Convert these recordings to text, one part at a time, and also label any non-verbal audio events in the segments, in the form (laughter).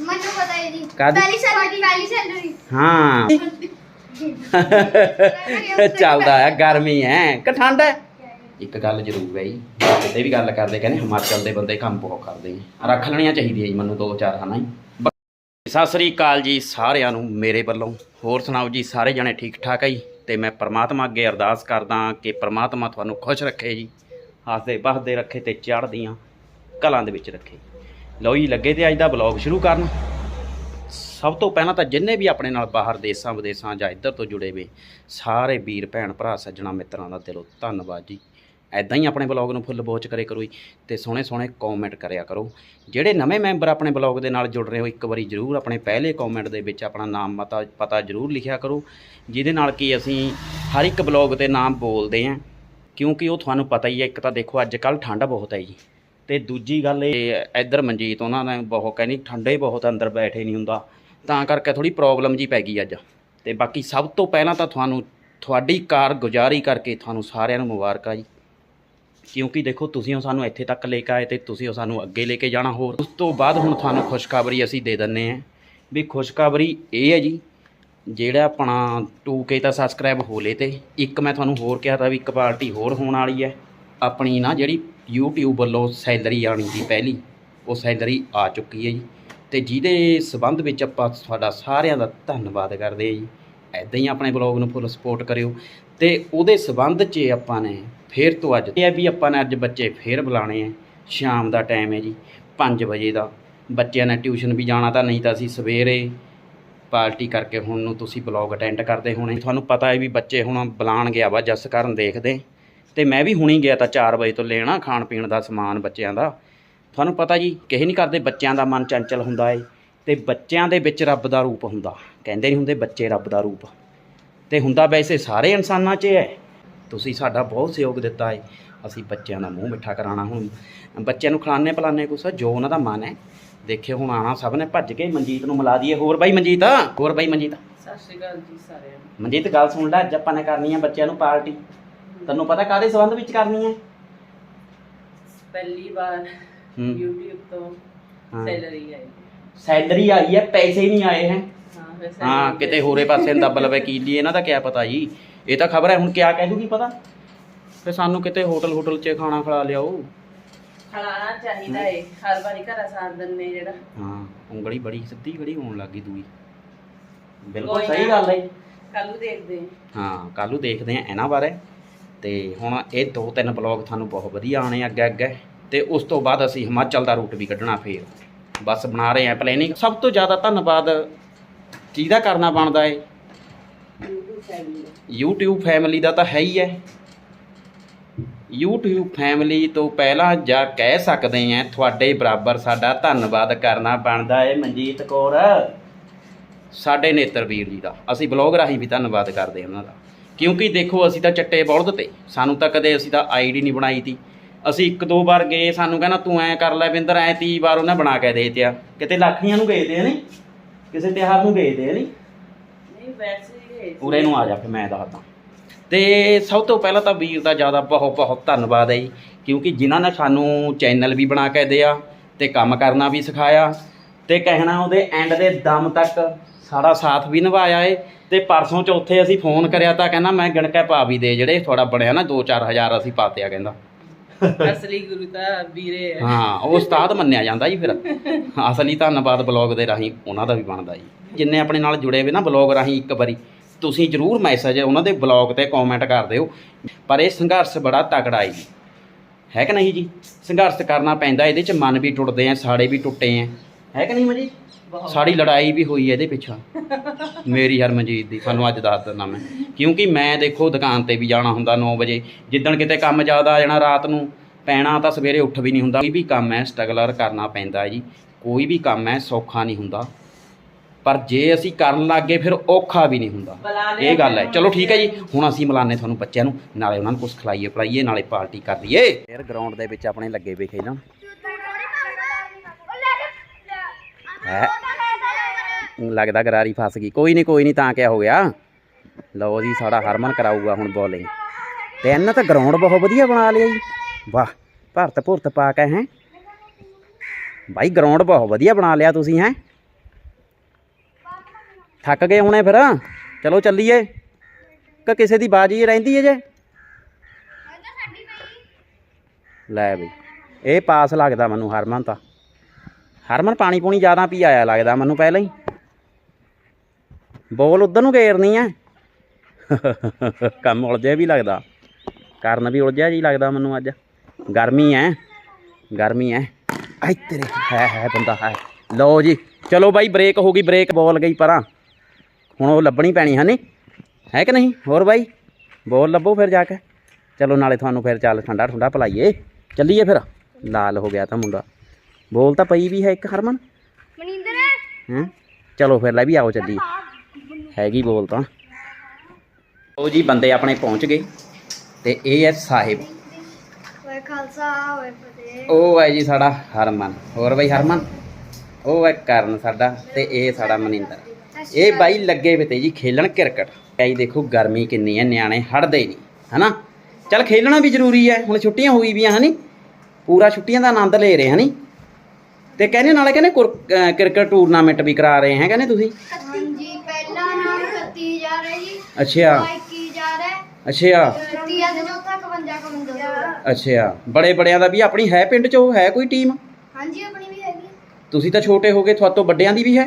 ਮੈਨੂੰ ਪਤਾ ਹੈ ਜੀ ਕਾਹਦੀ? ਪਹਿਲੀ ਸੈਲਰੀ ਪਹਿਲੀ ਸੈਲਰੀ ਹਾਂ। (laughs) ਚੱਲਦਾ ਆ ਗਰਮੀ ਹੈ ਕਿ ਠੰਡ ਹੈ ਇੱਕ ਗੱਲ ਜ਼ਰੂਰ ਹੈ ਜੀ। ਕਿਤੇ ਵੀ ਗੱਲ ਕਰਦੇ ਕਹਿੰਦੇ ਹਿਮਾਚਲ ਦੇ ਬੰਦੇ ਕੰਮ ਬਹੁਤ ਕਰਦੇ ਆ ਰੱਖ ਲੈਣੀਆਂ ਚਾਹੀਦੀਆਂ ਜੀ ਮੈਨੂੰ ਦੋ ਚਾਰ ਹਨਾ ਜੀ। ਸਤਿ ਸ੍ਰੀ ਅਕਾਲ ਜੀ ਸਾਰਿਆਂ ਨੂੰ ਮੇਰੇ ਵੱਲੋਂ। ਹੋਰ ਸੁਣਾਓ ਜੀ ਸਾਰੇ ਜਣੇ ਠੀਕ ਠਾਕ ਹੈ ਜੀ? ਤੇ ਮੈਂ ਪ੍ਰਮਾਤਮਾ ਅੱਗੇ ਅਰਦਾਸ ਕਰਦਾ ਕਿ ਪ੍ਰਮਾਤਮਾ ਤੁਹਾਨੂੰ ਖੁਸ਼ ਰੱਖੇ ਜੀ। ਹੱਸਦੇ ਬਸਦੇ ਰੱਖੇ ਤੇ ਚੜ੍ਹਦੀਆਂ ਕਲਾਂ ਦੇ ਵਿੱਚ ਰੱਖੇ। ਲਓ ਜੀ, ਲੱਗੇ ਤੇ ਅੱਜ ਦਾ ਬਲੌਗ ਸ਼ੁਰੂ ਕਰਨ। ਸਭ ਤੋਂ ਪਹਿਲਾਂ ਤਾਂ ਜਿੰਨੇ ਵੀ ਆਪਣੇ ਨਾਲ ਬਾਹਰ ਦੇਸ਼ਾਂ ਵਿਦੇਸ਼ਾਂ ਜਾਂ ਇੱਧਰ ਤੋਂ ਜੁੜੇ ਵੇ, ਸਾਰੇ ਵੀਰ, ਭੈਣ, ਭਰਾ, ਸੱਜਣਾ, ਮਿੱਤਰਾਂ ਦਾ ਦਿਲੋਂ ਧੰਨਵਾਦ ਜੀ। ਐਦਾਂ ਹੀ ਆਪਣੇ ਬਲੌਗ ਨੂੰ ਫੁੱਲ ਬੋਚ ਕਰੇ ਕਰੋ ਜੀ ਤੇ ਸੋਹਣੇ ਸੋਹਣੇ ਕਮੈਂਟ ਕਰਿਆ ਕਰੋ। ਜਿਹੜੇ ਨਵੇਂ ਮੈਂਬਰ ਆਪਣੇ ਬਲੌਗ ਦੇ ਨਾਲ ਜੁੜ ਰਹੇ ਹੋ, ਇੱਕ ਵਾਰੀ ਜਰੂਰ ਆਪਣੇ ਪਹਿਲੇ ਕਮੈਂਟ ਦੇ ਵਿੱਚ ਆਪਣਾ ਨਾਮ ਮਤਾ, ਪਤਾ ਜਰੂਰ ਲਿਖਿਆ ਕਰੋ, ਜਿਹਦੇ ਨਾਲ ਕਿ ਅਸੀਂ ਹਰ ਇੱਕ ਬਲੌਗ ਤੇ ਨਾਮ ਬੋਲਦੇ ਆਂ ਕਿਉਂਕਿ ਉਹ ਤੁਹਾਨੂੰ ਪਤਾ ਹੀ ਹੈ, ਇੱਕ ਤਾਂ ਦੇਖੋ ਅੱਜ ਕੱਲ ਠੰਡ ਬਹੁਤ ਹੈ ਜੀ। ਤੇ ਦੂਜੀ ਗੱਲ ਇਹ, ਇੱਧਰ ਮਨਜੀਤ ਉਹਨਾਂ ਨੇ ਬਹੁਤ ਕਹਿੰਦੀ ਠੰਡੇ ਬਹੁਤ ਅੰਦਰ ਬੈਠੇ ਨਹੀਂ ਹੁੰਦਾ, ਤਾਂ ਕਰਕੇ ਥੋੜੀ ਪ੍ਰੋਬਲਮ ਜੀ ਪੈ ਗਈ ਅੱਜ। ਤੇ ਬਾਕੀ ਸਭ ਤੋਂ ਪਹਿਲਾਂ ਤਾਂ ਤੁਹਾਨੂੰ, ਤੁਹਾਡੀ ਕਾਰਗੁਜ਼ਾਰੀ ਕਰਕੇ ਤੁਹਾਨੂੰ ਸਾਰਿਆਂ ਨੂੰ ਮੁਬਾਰਕਾਂ ਜੀ। ਕਿਉਂਕਿ ਦੇਖੋ, ਤੁਸੀਂ ਉਹ ਸਾਨੂੰ ਇੱਥੇ ਤੱਕ ਲੈ ਕੇ ਆਏ ਤੇ ਤੁਸੀਂ ਉਹ ਸਾਨੂੰ ਅੱਗੇ ਲੈ ਕੇ ਜਾਣਾ ਹੋਰ। ਉਸ ਤੋਂ ਬਾਅਦ ਹੁਣ ਤੁਹਾਨੂੰ ਖੁਸ਼ਖਬਰੀ ਅਸੀਂ ਦੇ ਦਿੰਨੇ ਆ ਵੀ ਖੁਸ਼ਖਬਰੀ ਇਹ ਹੈ ਜੀ, ਜਿਹੜਾ ਆਪਣਾ 2K ਤਾਂ ਸਬਸਕ੍ਰਾਈਬ ਹੋ ਲੇ ਤੇ, ਇੱਕ ਮੈਂ ਤੁਹਾਨੂੰ ਹੋਰ ਕਿਹਾ ਤਾਂ ਵੀ ਇੱਕ ਪਾਰਟੀ ਹੋਰ ਹੋਣ ਵਾਲੀ ਹੈ। ਆਪਣੀ ਨਾ ਜਿਹੜੀ YouTube ਵੱਲੋਂ ਸੈਲਰੀ ਆਣੀ ਸੀ ਪਹਿਲੀ, ਉਹ ਸੈਲਰੀ ਆ ਚੁੱਕੀ ਹੈ ਜੀ। ਤੇ ਜਿਹਦੇ ਸਬੰਧ ਵਿੱਚ ਆਪਾਂ ਤੁਹਾਡਾ ਸਾਰਿਆਂ ਦਾ ਧੰਨਵਾਦ ਕਰਦੇ ਹਾਂ ਜੀ। ਐਦਾਂ ਹੀ ਆਪਣੇ ਬਲੌਗ ਨੂੰ ਫੁੱਲ ਸਪੋਰਟ ਕਰਿਓ। ਤੇ ਉਹਦੇ ਸਬੰਧ 'ਚ ਆਪਾਂ ਨੇ ਫੇਰ ਤੋਂ ਅੱਜ ਇਹ ਹੈ ਵੀ ਆਪਾਂ ਨੇ ਅੱਜ ਬੱਚੇ ਫੇਰ ਬੁਲਾਣੇ ਆ। ਸ਼ਾਮ ਦਾ ਟਾਈਮ ਹੈ ਜੀ 5 ਵਜੇ ਦਾ। ਬੱਚਿਆਂ ਨੇ ਟਿਊਸ਼ਨ ਵੀ ਜਾਣਾ ਤਾਂ ਨਹੀਂ ਤਾਂ ਅਸੀਂ ਸਵੇਰੇ ਪਾਰਟੀ ਕਰਕੇ ਹੁਣ ਨੂੰ ਤੁਸੀਂ ਬਲੌਗ ਅਟੈਂਡ ਕਰਦੇ ਹੋਣੇ। ਤੁਹਾਨੂੰ ਪਤਾ ਹੈ ਵੀ ਬੱਚੇ ਹੁਣ ਬੁਲਾਣ ਗਿਆ ਵਾ ਜਸ ਕਰਨ ਦੇਖਦੇ। ਤੇ ਮੈਂ ਵੀ ਹੁਣੀ ਗਿਆ ਤਾਂ 4 ਵਜੇ ਤੋਂ ਲੈਣਾ ਖਾਣ ਪੀਣ ਦਾ ਸਮਾਨ ਬੱਚਿਆਂ ਦਾ। ਤੁਹਾਨੂੰ ਪਤਾ ਜੀ ਕਿਸੇ ਨਹੀਂ ਕਰਦੇ ਬੱਚਿਆਂ ਦਾ ਮਨ ਚੰਚਲ ਹੁੰਦਾ ਏ ਤੇ ਬੱਚਿਆਂ ਦੇ ਵਿੱਚ ਰੱਬ ਦਾ ਰੂਪ ਹੁੰਦਾ। ਕਹਿੰਦੇ ਨਹੀਂ ਹੁੰਦੇ ਬੱਚੇ ਰੱਬ ਦਾ ਰੂਪ। ਤੇ ਹੁੰਦਾ ਵੈਸੇ ਸਾਰੇ ਇਨਸਾਨਾਂ 'ਚ ਹੈ। ਤੁਸੀਂ ਸਾਡਾ ਬਹੁਤ ਸਹਿਯੋਗ ਦਿੱਤਾ ਏ। ਅਸੀਂ ਬੱਚਿਆਂ ਦਾ ਮੂੰਹ ਮਿੱਠਾ ਕਰਾਉਣਾ ਹੁਣ। ਬੱਚਿਆਂ ਨੂੰ ਖਿਲਾਣੇ ਪਿਲਾਣੇ ਕੁਛ ਜੋ ਉਹਨਾਂ ਦਾ ਮਨ ਹੈ। ਦੇਖਿਓ ਹੁਣ ਆਣਾ ਸਭ ਨੇ ਭੱਜ ਕੇ ਮਨਜੀਤ ਨੂੰ ਮਿਲਾ ਦਈਏ। ਹੋਰ ਬਾਈ ਮਨਜੀਤ ਹੋਰ ਬਾਈ ਮਨਜੀਤ। ਸਤਿ ਸ਼੍ਰੀ ਅਕਾਲ ਜੀ ਸਾਰਿਆਂ ਨੂੰ। ਮਨਜੀਤ ਗੱਲ ਸੁਣ ਲੈ ਅੱਜ ਆਪਾਂ ਨੇ ਕਰਨੀ ਹੈ ਬੱਚਿਆਂ ਨੂੰ ਪਾਰਟੀ। ਤੈਨੂੰ ਪਤਾ ਕਾਹਦੇ ਸੰਬੰਧ ਵਿੱਚ ਕਰਨੀ ਹੈ? ਪਹਿਲੀ ਵਾਰ ਹੂੰ। YouTube ਤੋਂ ਹਾਂ। ਸੈਲਰੀ ਆਈ। ਸੈਲਰੀ ਆਈ ਹੈ ਪੈਸੇ ਨਹੀਂ ਆਏ ਹੈ। ਹਾਂ ਕਿਤੇ ਹੋਰੇ ਪਾਸੇ ਨੂੰ ਦੱਬ ਲਵੇ ਕੀ ਲਈ ਇਹਨਾਂ ਦਾ ਕਿਆ ਪਤਾ ਜੀ। ਇਹ ਤਾਂ ਖਬਰ ਹੈ ਹੁਣ ਕਿਆ ਕਹਿ ਦੂਗੀ ਪਤਾ? ਤੇ ਸਾਨੂੰ ਕਿਤੇ ਹੋਟਲ ਹੋਟਲ 'ਚ ਖਾਣਾ ਖਿਲਾ ਲਿਆਓ। ਖਲਾਣਾ ਚਾਹੀਦਾ ਏ ਹਰ ਵਾਰੀ ਘਰ ਸਾਰ ਦਿੰਨੇ ਜਿਹੜਾ। ਹਾਂ ਉਂਗਲੀ ਬੜੀ ਸਿੱਧੀ ਖੜੀ ਹੋਣ ਲੱਗੀ ਦੂਈ। ਬਿਲਕੁਲ ਕੋਈ ਸਹੀ ਨਾ। ਗੱਲ ਹੈ। ਕੱਲ ਨੂੰ ਦੇਖਦੇ ਹਾਂ। ਨੂੰ ਦੇਖਦੇ ਆ ਇਹਨਾਂ ਬਾਰੇ। ਤੇ ਹੁਣ ਇਹ ਦੋ ਤਿੰਨ ਬਲੌਗ ਤੁਹਾਨੂੰ ਬਹੁਤ ਵਧੀਆ ਆਣੇ ਅੱਗੇ ਅੱਗੇ। ਤੇ ਉਸ ਤੋਂ ਬਾਅਦ ਅਸੀਂ ਹਿਮਾਚਲ ਦਾ ਰੂਟ ਵੀ ਕੱਢਣਾ ਫੇਰ। ਬਸ ਬਣਾ ਰਹੇ ਆ ਪਲੈਨਿੰਗ ਸਭ ਤੋਂ ਜ਼ਿਆਦਾ ਧੰਨਵਾਦ। ਕਿਹਦਾ ਕਰਨਾ ਬਣਦਾ ਏ? YouTube ਫੈਮਿਲੀ ਦਾ ਤਾਂ ਹੈ ਹੀ ਹੈ। YouTube ਫੈਮਿਲੀ ਤੋਂ ਪਹਿਲਾਂ ਜਾਂ ਕਹਿ ਸਕਦੇ ਆ, ਤੁਹਾਡੇ ਬਰਾਬਰ ਸਾਡਾ ਧੰਨਵਾਦ ਕਰਨਾ ਬਣਦਾ ਏ ਮਨਜੀਤ ਕੌਰ। ਸਾਡੇ ਨੇਤਰ ਵੀਰ ਜੀ ਦਾ। ਅਸੀਂ ਬਲੌਗ ਰਾਹੀਂ ਵੀ ਧੰਨਵਾਦ ਕਰਦੇ ਉਹਨਾਂ ਦਾ। ਕਿਉਂਕਿ ਦੇਖੋ ਅਸੀਂ ਤਾਂ ਚੱਟੇ ਬਲਦ ਤੇ। ਸਾਨੂੰ ਤਾਂ ਕਦੇ ਅਸੀਂ ਤਾਂ ਆਈਡੀ ਨਹੀਂ ਬਣਾਈ ਤੀ। ਅਸੀਂ ਇੱਕ ਦੋ ਵਾਰ ਗਏ ਸਾਨੂੰ ਕਹਿੰਦਾ ਤੂੰ ਐ ਕਰ ਲੈ ਬਿੰਦਰ ਐ ਤੀ ਵਾਰ ਉਹਨੇ ਬਣਾ ਕੇ ਦੇ ਤਿਆ ਕਿਤੇ ਲੱਖੀਆਂ ਨੂੰ ਗਏ ਤੇ ਨਹੀਂ ਕਿਸੇ ਤਿਉਹਾਰ ਨੂੰ ਗਏ ਤੇ ਨਹੀਂ ਨਹੀਂ ਵੈਸੇ ਹੀ ਗਏ ਸੀ। ਉਰੇ ਨੂੰ ਆ ਜਾ ਫਿਰ ਮੈਂ ਦੱਸਦਾ। ਤੇ ਸਭ ਤੋਂ ਪਹਿਲਾਂ ਤਾਂ ਵੀਰ ਦਾ ਜ਼ਿਆਦਾ ਬਹੁਤ ਬਹੁਤ ਧੰਨਵਾਦ ਹੈ ਜੀ ਕਿਉਂਕਿ ਜਿਨ੍ਹਾਂ ਨੇ ਸਾਨੂੰ ਚੈਨਲ ਵੀ ਬਣਾ ਕੇ ਦਿਆ ਤੇ ਕੰਮ ਕਰਨਾ ਵੀ ਸਿਖਾਇਆ ਤੇ ਕਹਿਣਾ ਉਹਦੇ ਐਂਡ ਦੇ ਦਮ ਤੱਕ ਸਾਡਾ ਸਾਥ ਵੀ ਨਿਭਾਇਆ ਏ ਤੇ ਪਰਸੋਂ ਚੌਥੇ ਅਸੀਂ ਫੋਨ ਕਰਿਆ ਤਾਂ ਕਹਿੰਦਾ ਮੈਂ ਗਿਣ ਕੇ ਪਾ ਵੀ ਦੇ ਜਿਹੜੇ ਥੋੜਾ ਬਣਿਆ ਨਾ 2-4000 ਅਸੀਂ ਪਾਤੇ ਆ ਕਹਿੰਦਾ। ਅਸਲੀ ਗੁਰੂ ਤਾਂ ਵੀਰੇ ਹੈ। ਹਾਂ ਉਹ ਉਸਤਾਦ ਮੰਨਿਆ ਜਾਂਦਾ ਜੀ ਫਿਰ। ਅਸਲੀ ਧੰਨਵਾਦ ਬਲੌਗ ਦੇ ਰਾਹੀਂ ਉਹਨਾਂ ਦਾ ਵੀ ਬਣਦਾ ਜੀ। ਜਿੰਨੇ ਆਪਣੇ ਨਾਲ ਜੁੜੇ ਹੋਏ ਨਾ ਬਲੌਗ ਰਾਹੀਂ ਇੱਕ ਵਾਰੀ ਤੁਸੀਂ ਜਰੂਰ ਮੈਸੇਜ ਉਹਨਾਂ ਦੇ ਬਲੌਗ ਤੇ ਕਮੈਂਟ ਕਰ ਦਿਓ। ਪਰ ਇਹ ਸੰਘਰਸ਼ ਬੜਾ ਤਕੜਾ ਹੈ ਜੀ। ਹੈ ਕਿ ਨਹੀਂ ਜੀ? ਸੰਘਰਸ਼ ਕਰਨਾ ਪੈਂਦਾ ਇਹਦੇ ਚ ਮਨ ਵੀ ਟੁੱਟਦੇ ਆ ਸਾੜੇ ਵੀ ਟੁੱਟੇ ਆ। ਹੈ ਕਿ ਨਹੀਂ ਮਜੀ? ਸਾਡੀ ਲੜਾਈ ਵੀ ਹੋਈ ਹੈ ਇਹਦੇ ਪਿੱਛਾ। ਮੇਰੀ ਹਰਮਨਜੀਤ ਦੀ ਤੁਹਾਨੂੰ ਅੱਜ ਦੱਸ ਦਿੰਦਾ ਮੈਂ। ਕਿਉਂਕਿ ਮੈਂ ਦੇਖੋ ਦੁਕਾਨ ਤੇ ਵੀ ਜਾਣਾ ਹੁੰਦਾ 9 ਵਜੇ। ਜਿੱਦਣ ਕਿਤੇ ਕੰਮ ਜ਼ਿਆਦਾ ਆ ਜਾਣਾ ਰਾਤ ਨੂੰ ਪੈਣਾ ਤਾਂ ਸਵੇਰੇ ਉੱਠ ਵੀ ਨਹੀਂ ਹੁੰਦਾ। ਕੋਈ ਵੀ ਕੰਮ ਹੈ ਸਟਰਗਲਰ ਕਰਨਾ ਪੈਂਦਾ ਜੀ। ਕੋਈ ਵੀ ਕੰਮ ਹੈ ਸੌਖਾ ਨਹੀਂ ਹੁੰਦਾ। ਪਰ ਜੇ ਅਸੀਂ ਕਰਨ ਲੱਗੇ ਫਿਰ ਔਖਾ ਵੀ ਨਹੀਂ ਹੁੰਦਾ। ਇਹ ਗੱਲ ਹੈ। ਚਲੋ ਠੀਕ ਹੈ ਜੀ। ਹੁਣ ਅਸੀਂ ਮਿਲਾਨੇ ਤੁਹਾਨੂੰ ਬੱਚਿਆਂ ਨੂੰ। ਨਾਲੇ ਉਹਨਾਂ ਨੂੰ ਕੁਝ ਖਿਲਾਈਏ ਪਲਾਈਏ ਨਾਲੇ ਪਾਰਟੀ ਕਰ ਲਈਏ। ਫਿਰ ਗਰਾਊਂਡ ਦੇ ਵਿੱਚ ਆਪਣੇ ਲੱਗੇ ਵੇ ਖੇਲਣ ਹੈ। ਲੱਗਦਾ ਗਰਾਰੀ ਫਸ ਗਈ। ਕੋਈ ਨਹੀਂ ਕੋਈ ਨਹੀਂ ਤਾਂ ਕਿਆ ਹੋ ਗਿਆ। ਲਓ ਜੀ, ਸਾਡਾ ਹਰਮਨ ਕਰਾਊਗਾ ਹੁਣ ਬੋਲਿੰਗ ਤੇ ਇਹਨਾਂ ਤਾਂ ਗਰਾਊਂਡ ਬਹੁਤ ਵਧੀਆ ਬਣਾ ਲਿਆ ਜੀ। ਵਾਹ, ਭਰਤ ਭੁਰਤ ਪਾ ਕੇ ਹੈ। ਭਾਈ ਗਰਾਊਂਡ ਬਹੁਤ ਵਧੀਆ ਬਣਾ ਲਿਆ ਤੁਸੀਂ ਹੈ। ਥੱਕ ਗਏ ਹੁਣੇ ਫਿਰ। ਚਲੋ ਚੱਲੀਏ। ਕਿ ਕਿਸੇ ਦੀ ਬਾਜੀ ਰਹਿੰਦੀ ਹੈ ਜੇ? ਲੈ ਬਈ, ਇਹ ਪਾਸ ਲੱਗਦਾ ਮੈਨੂੰ ਹਰਮਨ ਤਾਂ। ਹਰਮਨ, ਪਾਣੀ ਪੂਣੀ ਜ਼ਿਆਦਾ ਪੀ ਆਇਆ ਲੱਗਦਾ ਮੈਨੂੰ ਪਹਿਲਾਂ ਹੀ। ਬੋਲ ਉਧਰ ਨੂੰ ਘੇਰਨੀ ਐ। ਕੰਮ ਉਲਝਿਆ ਵੀ ਲੱਗਦਾ। ਕਰਨ ਵੀ ਉਲਝਿਆ ਜੀ ਲੱਗਦਾ ਮੈਨੂੰ ਅੱਜ। ਗਰਮੀ ਐ। ਗਰਮੀ ਐ। ਆਈ ਤੇਰੇ। ਹੈ ਹੈ ਬੰਦਾ, ਹੈ। ਲਓ ਜੀ, ਚਲੋ ਬਾਈ ਬ੍ਰੇਕ ਹੋ ਗਈ ਬ੍ਰੇਕ ਬੋਲ ਗਈ ਪਰਾਂ। ਹੁਣ ਉਹ ਲੱਭਣੀ ਪੈਣੀ ਹੈ ਨਹੀਂ ਹੈ ਕਿ ਨਹੀਂ? ਹੋਰ ਬਾਈ, ਬੋਲ ਲੱਭੋ ਫਿਰ ਜਾ ਕੇ। ਚਲੋ ਨਾਲੇ ਤੁਹਾਨੂੰ ਫਿਰ ਚੱਲ ਠੰਡਾ ਠੰਡਾ ਪਲਾਈਏ। ਚੱਲੀਏ ਫਿਰ। ਲਾਲ ਹੋ ਗਿਆ ਤਾਂ ਮੁੰਡਾ। ਬੋਲ ਤਾਂ ਪਈ ਵੀ ਹੈ ਇੱਕ ਹਰਮਨ। ਮਨਿੰਦਰ। ਹੈਂ ਚਲੋ ਫਿਰ ਲੈ ਵੀ ਆਓ ਚੱਲੀਏ ਹੈਗੀ ਬੋਲ ਤਾਂ। ਉਹ ਜੀ ਬੰਦੇ ਆਪਣੇ ਪਹੁੰਚ ਗਏ ਤੇ ਇਹ ਹੈ ਸਾਹਿਬ। ਓਏ ਖਾਲਸਾ ਓਏ ਫਤਿਹ। ਉਹ ਹੈ ਜੀ ਸਾਡਾ ਹਰਮਨ। ਹੋਰ ਬਾਈ ਹਰਮਨ? ਉਹ ਹੈ ਕਰਨ ਸਾਡਾ ਤੇ ਇਹ ਸਾਡਾ ਮਨਿੰਦਰ। ਇਹ ਬਾਈ ਲੱਗੇ ਵੇ ਤੇ ਜੀ ਖੇਲਣ ਕ੍ਰਿਕਟ। ਕਈ ਦੇਖੋ ਗਰਮੀ ਕਿੰਨੀ ਹੈ ਨਿਆਣੇ ਹਟਦੇ ਨਹੀਂ ਹਨਾ? ਚੱਲ ਖੇਲਣਾ ਵੀ ਜ਼ਰੂਰੀ ਹੈ ਹੁਣ ਛੁੱਟੀਆਂ ਹੋਈ ਵੀਆਂ ਹਨੀ? ਪੂਰਾ ਛੁੱਟੀਆਂ ਦਾ ਆਨੰਦ ਲੈ ਰਹੇ ਹਨੀ? ਤੇ ਕਹਿੰਦੇ ਨਾਲੇ ਕਹਿੰਦੇ ਕੁਰ- ਕ੍ਰਿਕਟ ਟੂਰਨਾਮੈਂਟ ਵੀ ਕਰਾ ਰਹੇ ਹੈ ਕਹਿੰਦੇ ਤੁਸੀਂ? ਹਾਂਜੀ ਪਹਿਲਾ ਨਾਮ 31000 ਹੈ ਜੀ। ਅੱਛਾ 21000 ਹੈ। ਅੱਛਾ 30 ਦੇ ਚੌਥਾ 51 52 ਅੱਛਾ ਬੜੇ ਬੜਿਆਂ ਦਾ ਵੀ ਆਪਣੀ ਹੈ ਪਿੰਡ 'ਚ ਉਹ ਹੈ ਕੋਈ ਟੀਮ? ਹਾਂਜੀ ਆਪਣੀ ਵੀ ਹੈਗੀ ਹੈ। ਤੁਸੀਂ ਤਾਂ ਛੋਟੇ ਹੋਗੇ ਤੁਹਾਤੋਂ ਵੱਡਿਆਂ ਦੀ ਵੀ ਹੈ?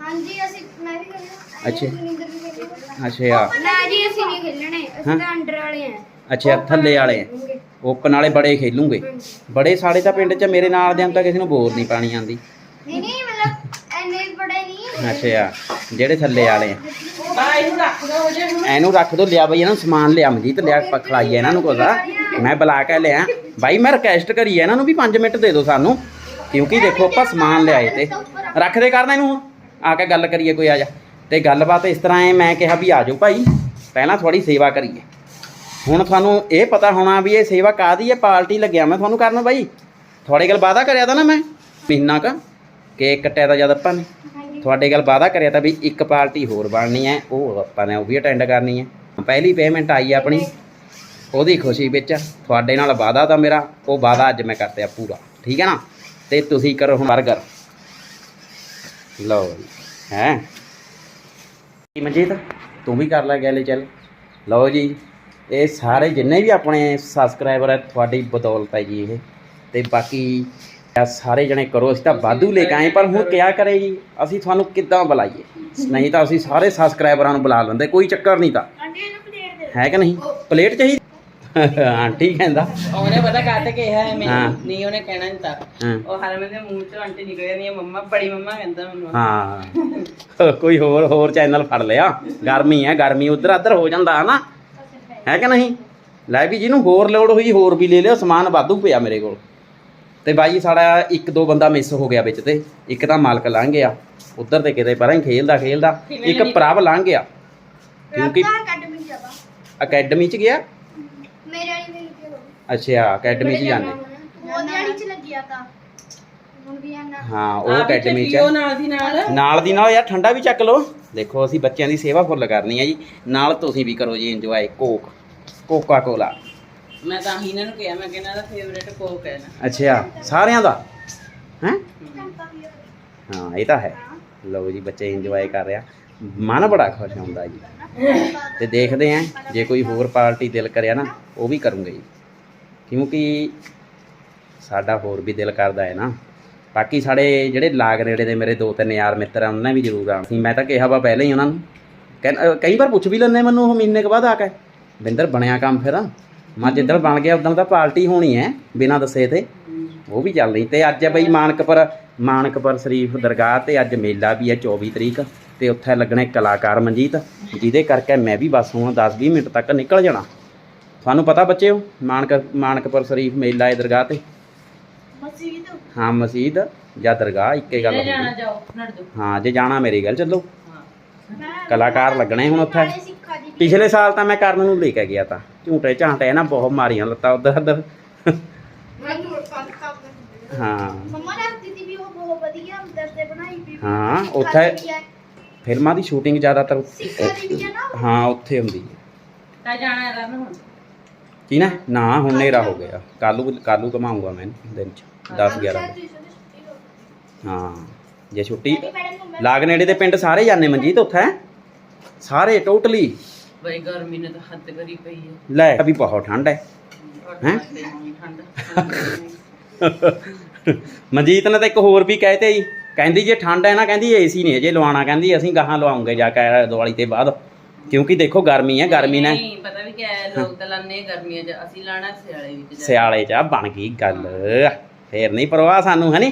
ਹਾਂਜੀ ਅਸੀਂ ਮੈਂ ਵੀ ਖੇਲਣਾ ਅੱਛਾ। ਮਨਿੰਦਰ ਵੀ ਖੇਲਣਾ ਅੱਛਾ ਨਾ ਜੀ ਅਸੀਂ ਨਹੀਂ ਖੇਲਣੇ। ਹਾਂ। ਅਸੀਂ ਤਾਂ ਅੰਡਰ ਵਾਲੇ ਆ। ਅੱਛਾ ਥੱਲੇ ਵਾਲੇ ਓਪਨ ਵਾਲੇ ਬੜੇ ਖੇਲੂਗੇ। ਬੜੇ ਸਾਡੇ ਤਾਂ ਪਿੰਡ 'ਚ ਮੇਰੇ ਨਾਲ ਦੇ ਤਾਂ ਕਿਸੇ ਨੂੰ ਬੋਰ ਨਹੀਂ ਪਾਣੀ ਆਂਦੀ ਨਹੀਂ ਨਹੀਂ ਮਤਲਬ ਐਨੇ ਬੜੇ ਨਹੀਂ ਅੱਛਾ ਜਿਹੜੇ ਥੱਲੇ ਵਾਲੇ ਆ। ਇਹਨੂੰ ਰੱਖ ਦੋ ਲਿਆ ਬਈ ਇਹਨਾਂ ਨੂੰ ਸਮਾਨ ਲਿਆ ਮਜੀਤ ਲਿਆ ਪਖਲਾਈਏ ਇਹਨਾਂ ਨੂੰ ਕੋਸਾ ਮੈਂ ਬੁਲਾ ਕੇ ਲਿਆ। ਬਾਈ ਮੈਂ ਰਿਕਵੈਸਟ ਕਰੀ ਹੈ ਇਹਨਾਂ ਨੂੰ ਵੀ 5 ਮਿੰਟ ਦੇ ਦਿਓ ਸਾਨੂੰ। ਕਿਉਂਕਿ ਦੇਖੋ ਆਪਾਂ ਸਮਾਨ ਲਿਆਏ ਤੇ। ਰੱਖ ਦੇ ਕਰਨਾ ਇਹਨੂੰ। ਹੁਣ ਆ ਕੇ ਗੱਲ ਕਰੀਏ ਕੋਈ ਆ ਜਾ। ਤੇ ਗੱਲਬਾਤ ਇਸ ਤਰ੍ਹਾਂ ਹੈ ਮੈਂ ਕਿਹਾ ਵੀ ਆ ਜਾਓ ਭਾਈ। ਪਹਿਲਾਂ ਥੋੜੀ ਸੇਵਾ ਕਰੀਏ। ਹੁਣ ਤੁਹਾਨੂੰ ਇਹ ਪਤਾ ਹੋਣਾ ਵੀ ਇਹ ਸੇਵਾ ਕਾਦੀ ਹੈ? ਪਾਰਟੀ ਲੱਗਿਆ ਮੈਂ ਤੁਹਾਨੂੰ ਕਰਨ ਬਾਈ। ਤੁਹਾਡੇ ਗੱਲ ਵਾਅਦਾ ਕਰਿਆ ਤਾਂ ਨਾ ਮੈਂ। ਮਹੀਨਾ ਕ ਕੇਕ ਕੱਟਿਆ ਤਾਂ ਜਦ ਆਪਾਂ ਨੇ। ਤੁਹਾਡੇ ਗੱਲ ਵਾਅਦਾ ਕਰਿਆ ਤਾਂ ਵੀ ਇੱਕ ਪਾਰਟੀ ਹੋਰ ਬਣਨੀ ਹੈ। ਉਹ ਆਪਾਂ ਨੇ, ਉਹ ਵੀ ਅਟੈਂਡ ਕਰਨੀ ਹੈ। ਪਹਿਲੀ ਪੇਮੈਂਟ ਆਈ ਆਪਣੀ। ਉਹਦੀ ਖੁਸ਼ੀ ਵਿੱਚ ਤੁਹਾਡੇ ਨਾਲ ਵਾਅਦਾ ਤਾਂ ਮੇਰਾ, ਉਹ ਵਾਅਦਾ ਅੱਜ ਮੈਂ ਕਰਤਿਆ ਪੂਰਾ। ਠੀਕ ਹੈ ਨਾ? ਤੇ ਤੁਸੀਂ ਕਰੋ ਹੁਣ 버ਗਰ ਲਓ ਜੀ, ਹੈ? ਮਨਜੀਤ, ਤੂੰ ਵੀ ਕਰ ਲੈ ਗੈਲੇ ਚੱਲ। ਲਓ ਜੀ। ਇਹ ਸਾਰੇ ਜਿੰਨੇ ਵੀ ਆਪਣੇ ਸਬਸਕ੍ਰਾਈਬਰ ਹੈ ਤੁਹਾਡੀ ਬਦੌਲਤ ਹੈ ਜੀ ਇਹ। ਤੇ ਬਾਕੀ ਸਾਰੇ ਜਣੇ ਕਰੋ ਅਸੀਂ ਤਾਂ ਵਾਧੂ ਲੈ ਕੇ ਆਏ ਪਰ ਹੁਣ ਕਿਆ ਕਰੇ ਜੀ? ਅਸੀਂ ਤੁਹਾਨੂੰ ਕਿੱਦਾਂ ਬੁਲਾਈਏ? ਨਹੀਂ ਤਾਂ ਅਸੀਂ ਸਾਰੇ ਸਬਸਕ੍ਰਾਈਬਰਾਂ ਨੂੰ ਬੁਲਾ ਲੈਂਦੇ ਕੋਈ ਚੱਕਰ ਨਹੀਂ ਤਾਂ। ਹੈ ਕਿ ਨਹੀਂ? ਪਲੇਟ ਚਾਹੀਦੀ? ਆਂਟੀ ਕਹਿੰਦਾ। ਉਹਨੇ ਪਤਾ ਕਾਤੇ ਕਿਹਾ ਹੈ। ਮੈਨੂੰ ਨਹੀਂ ਉਹਨੇ ਕਹਿਣਾ ਨਹੀਂ ਤਾਂ। ਉਹ ਹਰਮਨ ਦੇ ਮੂੰਹ ਚੋਂ ਆਂਟੀ ਨਿਕਲ ਜਾਂਦੀ ਹੈ ਮੰਮਾ ਬੜੀ ਮੰਮਾ ਕਹਿੰਦਾ ਮੈਨੂੰ। ਹਾਂ। ਕੋਈ ਹੋਰ ਹੋਰ ਚੈਨਲ ਫੜ ਲਿਆ। ਗਰਮੀ ਹੈ ਗਰਮੀ ਉਧਰ ਅੱਧਰ ਹੋ ਜਾਂਦਾ ਹੈ ਨਾ ਹੈ ਕਿ ਨਹੀਂ? ਲੈ ਵੀ ਜਿਹਨੂੰ ਹੋਰ ਲੋੜ ਹੋਈ ਹੋਰ ਵੀ ਲੈ ਲਿਓ ਸਮਾਨ ਵਾਧੂ ਪਿਆ ਮੇਰੇ ਕੋਲ। ਤੇ ਬਾਈ ਸਾਡਾ ਇੱਕ ਦੋ ਬੰਦਾ ਮਿਸ ਹੋ ਗਿਆ ਵਿੱਚ ਤੇ ਇੱਕ ਤਾਂ ਮਾਲਕ ਲੰਘ ਗਿਆ। ਉਧਰ ਤੇ ਕਿਤੇ ਪਰਾਂ ਹੀ ਖੇਲਦਾ ਖੇਲਦਾ ਇੱਕ? ਪ੍ਰਭ ਲੰਘ ਗਿਆ। ਕਿਉਂਕਿ ਅਕੈਡਮੀ ਚ ਗਿਆ? ਮੇਰੇ ਵਾਲੀ ਹੋ ਅੱਛਾ ਅਕੈਡਮੀ ਚ ਜਾਂਦੇ। ਉਹਦੇ ਵਾਲੀ ਚ ਲੱਗਿਆ ਤਾਂ। ਹਾਂ ਉਹ ਅਕੈਡਮੀ ਚ ਨਾਲ ਦੀ ਨਾਲ। ਨਾਲ ਦੀ ਨਾਲ ਯਾਰ ਠੰਡਾ ਵੀ ਚੱਕ ਲਓ। ਦੇਖੋ ਅਸੀਂ ਬੱਚਿਆਂ ਦੀ ਸੇਵਾ ਫੁੱਲ ਕਰਨੀ ਹੈ ਜੀ। ਨਾਲ ਤੁਸੀਂ ਵੀ ਕਰੋ ਜੀ ਇੰਜੋਏ ਕੋਕ ਕੋਕਾ ਕੋਲਾ ਮੈਂ ਤਾਂ ਹੀ ਇਹਨਾਂ ਨੂੰ ਕਿਹਾ ਮੈਂ ਕਿ ਇਹਨਾਂ ਦਾ ਫੇਵਰੇਟ ਕੋਕ ਹੈ ਨਾ। ਅੱਛਾ ਸਾਰਿਆਂ ਦਾ? ਹੈ? ਹਾਂ ਇਹ ਤਾਂ ਹੈ। ਲਓ ਜੀ ਬੱਚੇ ਇੰਜੋਏ ਕਰ ਰਿਹਾ। ਮਨ ਬੜਾ ਖੁਸ਼ ਹੁੰਦਾ ਜੀ। ਤੇ ਦੇਖਦੇ ਆਂ ਜੇ ਕੋਈ ਹੋਰ ਪਾਰਟੀ ਦਿਲ ਕਰਿਆ ਨਾ ਉਹ ਵੀ ਕਰੂੰਗੇ ਜੀ। ਕਿਉਂਕਿ ਸਾਡਾ ਹੋਰ ਵੀ ਦਿਲ ਕਰਦਾ ਹੈ ਨਾ। ਬਾਕੀ ਸਾਡੇ ਜਿਹੜੇ ਲਾਗ ਨੇੜੇ ਦੇ ਮੇਰੇ ਦੋ ਤਿੰਨ ਯਾਰ ਮਿੱਤਰ ਆ, ਉਹਨਾਂ ਵੀ ਜ਼ਰੂਰ ਆਉਣਾ। ਸੀ ਮੈਂ ਤਾਂ ਕਿਹਾ ਵਾ ਪਹਿਲਾਂ ਹੀ ਉਹਨਾਂ ਨੂੰ। ਕਹਿੰ- ਅਹ ਕਈ ਵਾਰ ਪੁੱਛ ਵੀ ਲੈਂਦੇ ਮੈਨੂੰ ਉਹ ਮਹੀਨੇ ਕੁ ਬਾਅਦ ਆ ਕੇ। ਬਿੰਦਰ, ਬਣਿਆ ਕੰਮ ਫਿਰ। ਮੈਂ ਜਿੱਦਣ ਬਣ ਗਿਆ ਉਦੋਂ ਤਾਂ ਪਾਰਟੀ ਹੋਣੀ ਹੈ ਬਿਨਾਂ ਦੱਸੇ ਤੇ। ਉਹ ਵੀ ਚੱਲ ਰਹੀ। ਤੇ ਅੱਜ ਬਈ ਮਾਨਕਪੁਰ ਮਾਨਕਪੁਰ ਸ਼ਰੀਫ ਦਰਗਾਹ ਤੇ ਅੱਜ ਮੇਲਾ ਵੀ ਹੈ 24 ਤਰੀਕ। ਤੇ ਉੱਥੇ ਲੱਗਣੇ ਕਲਾਕਾਰ ਮਨਜੀਤ, ਜਿਹਦੇ ਕਰਕੇ ਮੈਂ ਵੀ ਬਸ ਹੁਣ 10-20 ਮਿੰਟ ਤੱਕ ਨਿਕਲ ਜਾਣਾ। ਤੁਹਾਨੂੰ ਪਤਾ ਬੱਚਿਓ, ਮਾਨਕ, ਮਾਨਕਪੁਰ ਸ਼ਰੀਫ ਮੇਲਾ ਹੈ ਦਰਗਾਹ ਤੇ। ਹਾਂ ਮਸਜਿਦ ਜਾਂ ਦਰਗਾਹ ਇੱਕੇ ਗੱਲ ਜਾਣਾ ਹੁੰਦੀ ਜਾਓ ਨੜ ਦੋ ਹਾਂ ਜੇ ਜਾਣਾ ਮੇਰੀ ਗੱਲ ਚੱਲੋ। ਕਲਾਕਾਰ ਲੱਗਣੇ ਹੁਣ ਉੱਥੇ। ਪਿਛਲੇ ਸਾਲ ਤਾਂ ਮੈਂ ਕਰਨ ਨੂੰ ਲੈ ਕੇ ਗਿਆ ਤਾਂ। ਝੂਟੇ ਝਾਂਟੇ ਨਾ ਬਹੁਤ ਮਾਰੀਆਂ ਲੱਤਾਂ ਉਧਰ ਨੂਰ ਹਾਂ। ਮੰਮਾ ਨੇ ਦਿੱਤੀ ਦੀ ਵੀ ਉਹ ਬਹੁਤ ਵਧੀਆ ਅੰਦਰ ਤੇ ਬਣਾਈ ਵੀ ਹਾਂ, ਉੱਥੇ-। ਫਿਲਮਾਂ ਦੀ ਸ਼ੂਟਿੰਗ ਜ਼ਿਆਦਾਤਰ ਸਿੱਖਾਂ ਦੀ ਵੀ ਹੈ ਨਾ। ਹਾਂ ਉੱਥੇ ਹੁੰਦੀ ਹੈ। ਤਾਂ ਜਾਣਾ ਹੈ ਰਨ ਹੁਣ। ਕੀ ਨਾ? ਨਾ ਹੁਣ ਹਨੇਰਾ ਹੋ ਗਿਆ। ਕੱਲੂ ਕੱਲੂ ਕਮਾਉਂਗਾ ਮੈਂ ਦਿਨ ਚ। 10 11 ਸ਼ਾਇਦ ਤੁਸੀਂ ਉਹਦੀ ਛੁੱਟੀ ਹੋ ਗਈ। ਹਾਂ ਜੇ ਛੁੱਟੀ ਲਾਗ ਨੇੜੇ ਦੇ ਪਿੰਡ ਸਾਰੇ ਜਾਂਦੇ ਮਨਜੀਤ ਉੱਥੇ? ਸਾਰੇ ਟੋਟਲੀ? ਬਈ ਗਰਮੀ ਨੇ ਤਾਂ ਹੱਦ ਕਰੀ ਪਈ ਹੈ। ਲੈ ਵੀ ਬਹੁਤ ਠੰਡ ਹੈ। ਹੈਂ? ਮਨਜੀਤ ਨੇ ਤਾਂ ਇੱਕ ਹੋਰ ਵੀ ਕਹਿਤੇ ਜੀ। ਕਹਿੰਦੀ ਜੇ ਠੰਡ ਹੈ ਨਾ ਕਹਿੰਦੀ ਏਸੀ ਨਹੀਂ ਅਜੇ ਲਵਾਉਣਾ ਕਹਿੰਦੀ ਅਸੀਂ ਗਾਹਾਂ ਲਵਾਉਂਗੇ ਜਾ ਕੇ ਦਿਵਾਲੀ ਤੇ ਬਾਅਦ। ਕਿਉਂਕਿ ਦੇਖੋ ਗਰਮੀ ਹੈ ਗਰਮੀ ਨੇ ਨਹੀਂ ਪਤਾ ਵੀ ਕੀ ਲੋਕ ਤਾਂ ਲਾਣੇ ਗਰਮੀਆਂ 'ਚ ਅਸੀਂ ਲਾਣਾ ਸਿਆਲੇ ਵਿੱਚ ਜਾ। ਸਿਆਲੇ ਚ ਆ ਬਣ ਗਈ ਗੱਲ। ਫੇਰ ਨਹੀਂ ਪਰਵਾਹ ਸਾਨੂੰ ਹਨੀ?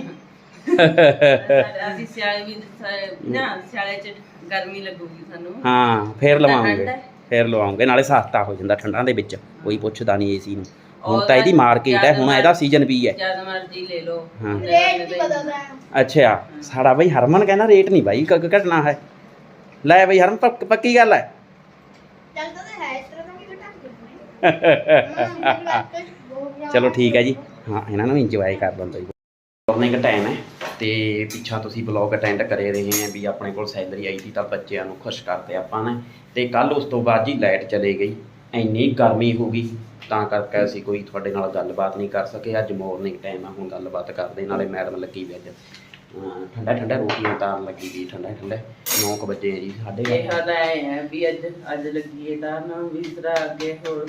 ਸਾਡੇ- ਅਸੀਂ ਸਿਆਲੇ ਵੀ ਸ- ਨਾ ਸਿਆਲੇ 'ਚ ਗਰਮੀ ਲੱਗੂਗੀ ਸਾਨੂੰ। ਹਾਂ ਫੇਰ ਲਵਾਉਂਗੇ। ਫੇਰ ਲਵਾਉਂਗੇ ਨਾਲੇ ਸਸਤਾ ਹੋ ਜਾਂਦਾ ਠੰਡਾਂ ਦੇ ਵਿੱਚ। ਕੋਈ ਪੁੱਛਦਾ ਨਹੀਂ ਏਸੀ ਨੂੰ। ਹੁਣ ਤਾਂ ਇਹਦੀ ਮਾਰਕੀਟ ਹੈ ਹੁਣ ਇਹਦਾ ਸੀਜ਼ਨ ਵੀ ਹੈ। ਜਦ ਮਰਜ਼ੀ ਲੈ ਲਓ। ਹਾਂ। ਰੇਟ ਨਹੀਂ ਬਦਲਦਾ। ਹੈ। ਅੱਛਾ ਸਾਡਾ ਬਈ ਹਰਮਨ ਕਹਿੰਦਾ ਰੇਟ ਨਹੀਂ ਬਾਈ ਕ- ਘਟਣਾ ਹੈ। ਲੈ ਬਈ ਹਰਮਨ ਪੱਕ- ਪੱਕੀ ਗੱਲ ਹੈ। ਚੱਲਦਾ ਤਾਂ ਹੈ ਇਸ ਤਰ੍ਹਾਂ ਦਾ ਵੀ ਘਟਾ ਕੇ ਚਲੋ ਠੀਕ ਹੈ ਜੀ। ਹਾਂ, ਇਹਨਾਂ ਨੂੰ ਇੰਜੋਏ ਕਰ ਲੈਂਦਾ ਜੀ। ਮਾਰਨਿੰਗ ਟਾਈਮ ਹੈ ਤੇ ਪਿੱਛਾ ਤੁਸੀਂ ਬਲੌਗ ਅਟੈਂਡ ਕਰੇ ਰਹੇ ਆ ਵੀ ਆਪਣੇ ਕੋਲ ਸੈਲਰੀ ਆਈ ਸੀ ਤਾਂ ਬੱਚਿਆਂ ਨੂੰ ਖੁਸ਼ ਕਰਤੇ ਆਪਾਂ ਨੇ। ਤੇ ਕੱਲ ਉਸ ਤੋਂ ਬਾਅਦ ਜੀ ਲਾਈਟ ਚਲੇ ਗਈ, ਇੰਨੀ ਗਰਮੀ ਹੋ ਗਈ, ਤਾਂ ਕਰਕੇ ਅਸੀਂ ਕੋਈ ਤੁਹਾਡੇ ਨਾਲ ਗੱਲਬਾਤ ਨਹੀਂ ਕਰ ਸਕੇ। ਅੱਜ ਮਾਰਨਿੰਗ ਟਾਈਮ ਆ, ਹੁਣ ਗੱਲਬਾਤ ਕਰਦੇ ਨਾਲੇ ਮੈਡਮ ਲੱਗੀ ਵੀ ਅੱਜ ਠੰਡਾ ਠੰਡਾ ਰੋਟੀਆਂ ਤਾਰਨ ਲੱਗੀ ਵੀ ਠੰਡਾ ਠੰਡਾ 9 ਵਜੇ ਹੈ ਜੀ ਸਾਡੇ ਇਹ ਹਾਲ ਹੈ ਹੈ ਵੀ ਅੱਜ ਅੱਜ ਲੱਗੀ ਹੈ ਤਾਂ ਨਾ ਵੀ ਤਰਾ ਅੱਗੇ ਹੋਰ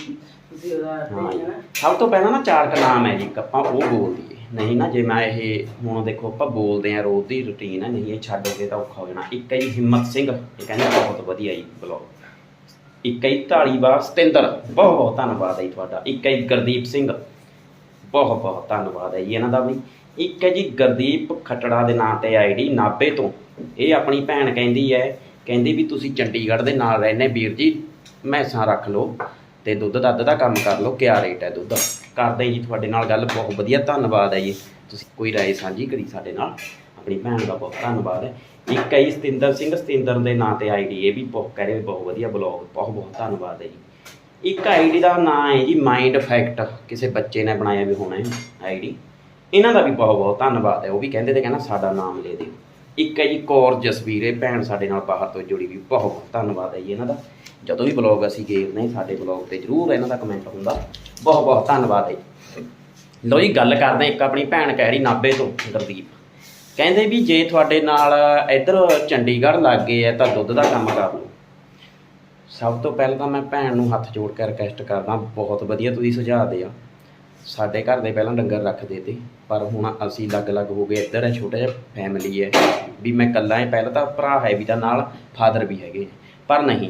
ਤੁਸੀਂ ਉਹਦਾ ਹਾਂ ਜੀ। ਸਭ ਤੋਂ ਪਹਿਲਾਂ ਨਾ ਚਾਰ ਕ ਨਾਮ ਹੈ ਜੀ ਇੱਕ ਆਪਾਂ ਉਹ ਬੋਲ ਦਈਏ ਨਹੀਂ ਨਾ ਜੇ ਮੈਂ ਇਹ ਹੁਣ ਦੇਖੋ ਆਪਾਂ ਬੋਲਦੇ ਆ ਰੋਜ਼ ਦੀ ਰੁਟੀਨ ਹੈ ਨਹੀਂ ਇਹ ਛੱਡੋਗੇ ਤਾਂ ਔਖਾ ਹੋ ਜਾਣਾ। ਇੱਕ ਹੈ ਜੀ ਹਿੰਮਤ ਸਿੰਘ ਇਹ ਕਹਿੰਦੇ ਬਹੁਤ ਵਧੀਆ ਜੀ ਬਲੌਗ। ਇੱਕ ਹੈ ਜੀ ਢਾਲੀਵਾਲ ਸਤਿੰਦਰ ਬਹੁਤ ਬਹੁਤ ਧੰਨਵਾਦ ਹੈ ਜੀ ਤੁਹਾਡਾ। ਇੱਕ ਹੈ ਜੀ ਗੁਰਦੀਪ ਸਿੰਘ ਬਹੁਤ ਬਹੁਤ ਧੰਨਵਾਦ ਹੈ ਜੀ ਇਹਨਾਂ ਦਾ ਵੀ। ਇੱਕ ਹੈ ਜੀ ਗੁਰਦੀਪ ਖੱਟੜਾ ਦੇ ਨਾਂ ਤੇ ਆਈਡੀ ਨਾਬੇ ਤੋਂ। ਇਹ ਆਪਣੀ ਭੈਣ ਕਹਿੰਦੀ ਹੈ, ਕਹਿੰਦੀ ਵੀ ਤੁਸੀਂ ਚੰਡੀਗੜ੍ਹ ਦੇ ਨਾਲ ਰਹਿੰਦੇ ਵੀਰ ਜੀ, ਮੈਸਾਂ ਰੱਖ ਲਓ ਤੇ ਦੁੱਧ ਦੱਧ ਦਾ ਕੰਮ ਕਰ ਲਓ, ਕਿਆ ਰੇਟ ਹੈ ਦੁੱਧ। ਕਰਦੇ ਜੀ ਤੁਹਾਡੇ ਨਾਲ ਗੱਲ, ਬਹੁਤ ਵਧੀਆ, ਧੰਨਵਾਦ ਹੈ ਜੀ। ਤੁਸੀਂ ਕੋਈ ਰਾਏ ਸਾਂਝੀ ਕਰੀ ਸਾਡੇ ਨਾਲ। ਆਪਣੀ ਭੈਣ ਦਾ ਬਹੁਤ ਧੰਨਵਾਦ ਹੈ। ਇੱਕ ਹੈ ਜੀ ਸਤਿੰਦਰ ਸਿੰਘ, ਸਤਿੰਦਰ ਦੇ ਨਾਂ ਤੇ ਆਈਡੀ ਇਹ ਵੀ ਬਹੁਤ ਕਹਿ ਰਹੇ ਬਹੁਤ ਵਧੀਆ ਬਲੌਗ, ਬਹੁਤ ਬਹੁਤ ਧੰਨਵਾਦ ਹੈ ਜੀ। ਇੱਕ ਆਈਡੀ ਦਾ ਨਾਂ ਹੈ ਜੀ ਮਾਈਂਡ ਫੈਕਟ, ਕਿਸੇ ਬੱਚੇ ਨੇ ਬਣਾਇਆ ਵੀ ਹੋਣਾ ਹੈ ਆਈਡੀ ਇਹਨਾਂ ਦਾ ਵੀ ਬਹੁਤ ਬਹੁਤ ਧੰਨਵਾਦ ਹੈ। ਉਹ ਵੀ ਕਹਿੰਦੇ ਤੇ ਕਹਿੰਦਾ ਸਾਡਾ ਨਾਮ ਲੈ ਦਿਓ। ਇੱਕ ਹੈ ਜੀ ਕੌਰ ਜਸਵੀਰ, ਇਹ ਭੈਣ ਸਾਡੇ ਨਾਲ ਬਾਹਰ ਤੋਂ ਜੁੜੀ ਵੀ ਬਹੁਤ ਬਹੁਤ ਧੰਨਵਾਦ ਹੈ ਜੀ ਇਹਨਾਂ ਦਾ। ਜਦੋਂ ਵੀ ਬਲੌਗ ਅਸੀਂ ਗੇਰਦੇ ਹਾਂ ਸਾਡੇ ਬਲੌਗ ਤੇ ਜਰੂਰ ਇਹਨਾਂ ਦਾ ਕਮੈਂਟ ਹੁੰਦਾ। ਬਹੁਤ ਬਹੁਤ ਧੰਨਵਾਦ ਹੈ ਜੀ। ਲੋ ਜੀ, ਗੱਲ ਕਰਦੇ ਇੱਕ ਆਪਣੀ ਭੈਣ ਕਹਿ ਰਹੀ ਨਾਬੇ ਤੋਂ, ਗੁਰਦੀਪ। ਕਹਿੰਦੇ ਵੀ ਜੇ ਤੁਹਾਡੇ ਨਾਲ ਇੱਧਰ ਚੰਡੀਗੜ੍ਹ ਲੱਗ ਗਏ ਹੈ ਤਾਂ ਦੁੱਧ ਦਾ ਕੰਮ ਕਰ ਲਓ। ਸਭ ਤੋਂ ਪਹਿਲਾਂ ਤਾਂ ਮੈਂ ਭੈਣ ਨੂੰ ਹੱਥ ਜੋੜ ਕੇ ਰਿਕਵੈਸਟ ਕਰਦਾ, ਬਹੁਤ ਵਧੀਆ ਤੁਸੀਂ ਸੁਝਾਅ ਦੇ ਸਾਡੇ ਘਰ ਦੇ ਪਹਿਲਾਂ ਡੰਗਰ ਰੱਖਦੇ ਤੇ, ਪਰ ਹੁਣ ਅਸੀਂ ਅਲੱਗ-ਅਲੱਗ ਹੋ ਗਏ, ਇੱਧਰ ਹੈ ਛੋਟਾ ਜਿਹਾ ਫੈਮਿਲੀ ਹੈ, ਵੀ ਮੈਂ ਇਕੱਲਾ ਹੀ, ਪਹਿਲਾਂ ਤਾਂ ਭਰਾ ਹੈ ਵੀ ਤਾਂ ਨਾਲ ਫਾਦਰ ਵੀ ਹੈਗੇ ਪਰ ਨਹੀਂ,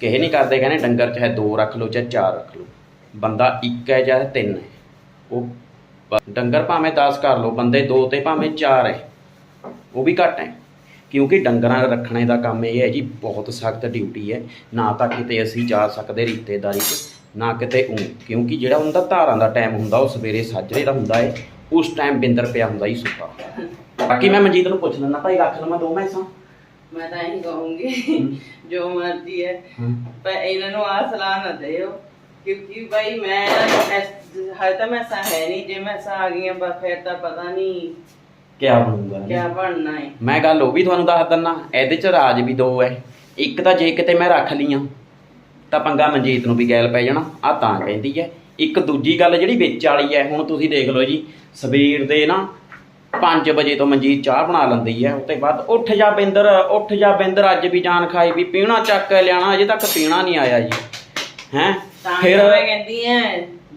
ਕਿਸੇ ਨਹੀਂ ਕਰਦੇ, ਕਹਿੰਦੇ ਡੰਗਰ ਚਾਹੇ ਦੋ ਰੱਖ ਲਓ, ਚਾਹੇ ਚਾਰ ਰੱਖ ਲਓ, ਬੰਦਾ ਇੱਕ ਹੈ ਜਾਂ ਤਿੰਨ ਹੈ, ਉਹ ਡੰਗਰ ਭਾਵੇਂ 10 ਕਰ ਲਓ, ਬੰਦੇ ਦੋ ਤੇ ਭਾਵੇਂ ਚਾਰ ਹੈ, ਉਹ ਵੀ ਘੱਟ ਹੈ, ਕਿਉਂਕਿ ਡੰਗਰਾਂ ਰੱਖਣੇ ਦਾ ਕੰਮ ਇਹ ਹੈ ਜੀ, ਬਹੁਤ ਸਖਤ ਡਿਊਟੀ ਹੈ, ਨਾ ਤਾਂ ਕਿਤੇ ਅਸੀਂ ਜਾ ਸਕਦੇ ਰਿਸ਼ਤੇਦਾਰੀ 'ਚ ਨਾ ਕਿਤੇ ਉਂ ਕਿਉਂਕਿ ਜਿਹੜਾ ਹੁੰਦਾ ਧਾਰਾਂ ਦਾ ਟਾਈਮ ਹੁੰਦਾ ਉਹ ਸਵੇਰੇ ਸਾਜਰੇ ਦਾ ਹੁੰਦਾ ਹੈ ਉਸ ਟਾਈਮ ਬਿੰਦਰ ਪਿਆ ਹੁੰਦਾ ਜੀ ਸੁੱਤਾ। ਬਾਕੀ ਮੈਂ ਮਨਜੀਤ ਨੂੰ ਪੁੱਛ ਲੈਂਦਾ ਭਾਈ ਰੱਖ ਲਵਾਂ ਦੋ ਮੈਸਾਂ। ਮੈਂ ਤਾਂ ਇਹੀ ਕਹੂੰਗੀ ਜੋ ਮਰਜ਼ੀ ਹੈ। ਪਰ ਇਹਨਾਂ ਨੂੰ ਆ ਸਲਾਹ ਨਾ ਦਿਓ ਕਿਉਂਕਿ ਭਾਈ ਮੈਂ ਹਜੇ ਤਾਂ ਮੈਂ ਸਾ ਹੈ ਨਹੀਂ ਜੇ ਮੈਂ ਸਾ ਆ ਗਈਆਂ ਬਸ ਫਿਰ ਤਾਂ ਪਤਾ ਨਹੀਂ ਕਿਆ ਬਣੂਗਾ ਕਿਆ ਬਣਨਾ ਹੈ ਮੈਂ ਗੱਲ ਉਹ ਵੀ ਤੁਹਾਨੂੰ ਦੱਸ ਦਿੰਨਾ ਇਹਦੇ ਚ ਰਾਜ ਵੀ ਦੋ ਹੈ। ਇੱਕ ਤਾਂ ਜੇ ਕਿਤੇ ਮੈਂ ਰੱਖ ਲੀਆਂ ਤਾਂ ਪੰਗਾ ਮਨਜੀਤ ਨੂੰ ਵੀ ਗੈਲ ਪੈ ਜਾਣਾ ਆ ਤਾਂ ਕਹਿੰਦੀ ਹੈ ਇੱਕ ਦੂਜੀ ਗੱਲ ਜਿਹੜੀ ਵਿੱਚ ਵਾਲੀ ਹੈ ਹੁਣ ਤੁਸੀਂ ਦੇਖ ਲਓ ਜੀ ਸਵੇਰ ਦੇ ਨਾ 5 ਵਜੇ ਤੋਂ ਮਨਜੀਤ ਚਾਹ ਬਣਾ ਲੈਂਦੀ ਹੈ ਉਸ ਤੋਂ ਬਾਅਦ ਉੱਠ ਜਾ ਬਿੰਦਰ ਉੱਠ ਜਾ ਬਿੰਦਰ ਅੱਜ ਵੀ ਜਾਨ ਖਾਈ ਵੀ ਪੀਣਾ ਚੱਕ ਕੇ ਲਿਆਣਾ ਅਜੇ ਤੱਕ ਪੀਣਾ ਨਹੀਂ ਆਇਆ ਜੀ। ਹੈ? ਫਿਰ ਮੈਂ ਕਹਿੰਦੀ ਐ